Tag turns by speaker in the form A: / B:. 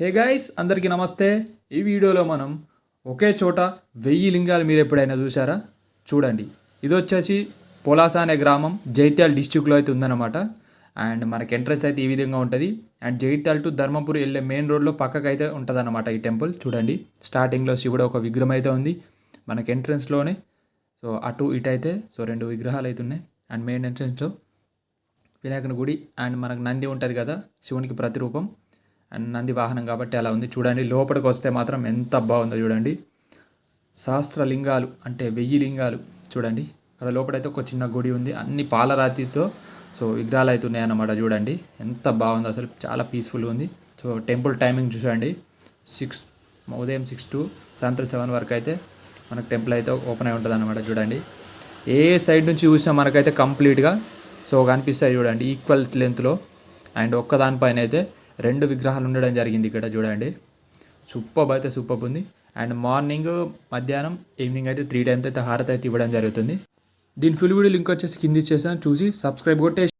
A: Hey guys అందరికీ నమస్తే. ఈ వీడియోలో మనం ఒకే చోట వెయ్యి లింగాలు మీరు ఎప్పుడైనా చూసారా చూడండి. ఇది వచ్చేసి పొలాస అనే గ్రామం. జైత్యాల డిస్టిక్లో అయితే ఉందన్నమాట. అండ్ మనకి ఎంట్రన్స్ అయితే ఈ విధంగా ఉంటుంది. అండ్ జైత్యాల టు ధర్మపురి వెళ్ళే మెయిన్ రోడ్లో పక్కకు అయితే ఉంటుంది ఈ టెంపుల్. చూడండి. స్టార్టింగ్లో శివుడు ఒక విగ్రహం అయితే ఉంది. మనకి ఎంట్రన్స్లోనే. సో అటు ఇటు అయితే సో రెండు విగ్రహాలు అయితే ఉన్నాయి. అండ్ మెయిన్ ఎంట్రన్స్లో వినాయకుని గుడి. అండ్ మనకు నంది ఉంటుంది కదా శివునికి ప్రతిరూపం. అండ్ నంది వాహనం కాబట్టి అలా ఉంది. చూడండి లోపలికి వస్తే మాత్రం ఎంత బాగుందో చూడండి. సహస్రలింగాలు అంటే వెయ్యి లింగాలు చూడండి. అక్కడ లోపలైతే ఒక చిన్న గుడి ఉంది. అన్ని పాలరాతితో సో విగ్రహాలు అయితే ఉన్నాయన్నమాట చూడండి. ఎంత బాగుందో అసలు. చాలా పీస్ఫుల్గా ఉంది. సో టెంపుల్ టైమింగ్ చూడండి సిక్స్ ఉదయం సిక్స్ టు సాయంత్రం సెవెన్ వరకు అయితే మనకు టెంపుల్ అయితే ఓపెన్ అయి ఉంటుంది అనమాట చూడండి. ఏ సైడ్ నుంచి చూసినా మనకైతే కంప్లీట్గా సో కనిపిస్తాయి చూడండి ఈక్వల్ లెంత్లో. అండ్ ఒక్క దానిపైన అయితే రెండు విగ్రహాలు ఉండడం జరిగింది ఇక్కడ చూడండి. సూపర్ అయితే సూపర్ ఉంది. అండ్ మార్నింగ్ మధ్యాహ్నం ఈవినింగ్ అయితే త్రీ టైమ్స్ అయితే హారతి అయితే ఇవ్వడం జరుగుతుంది. దీని ఫుల్ వీడియో లింక్ వచ్చేసి కింద ఇచ్చేసాను. చూసి సబ్స్క్రైబ్ కొట్టేసి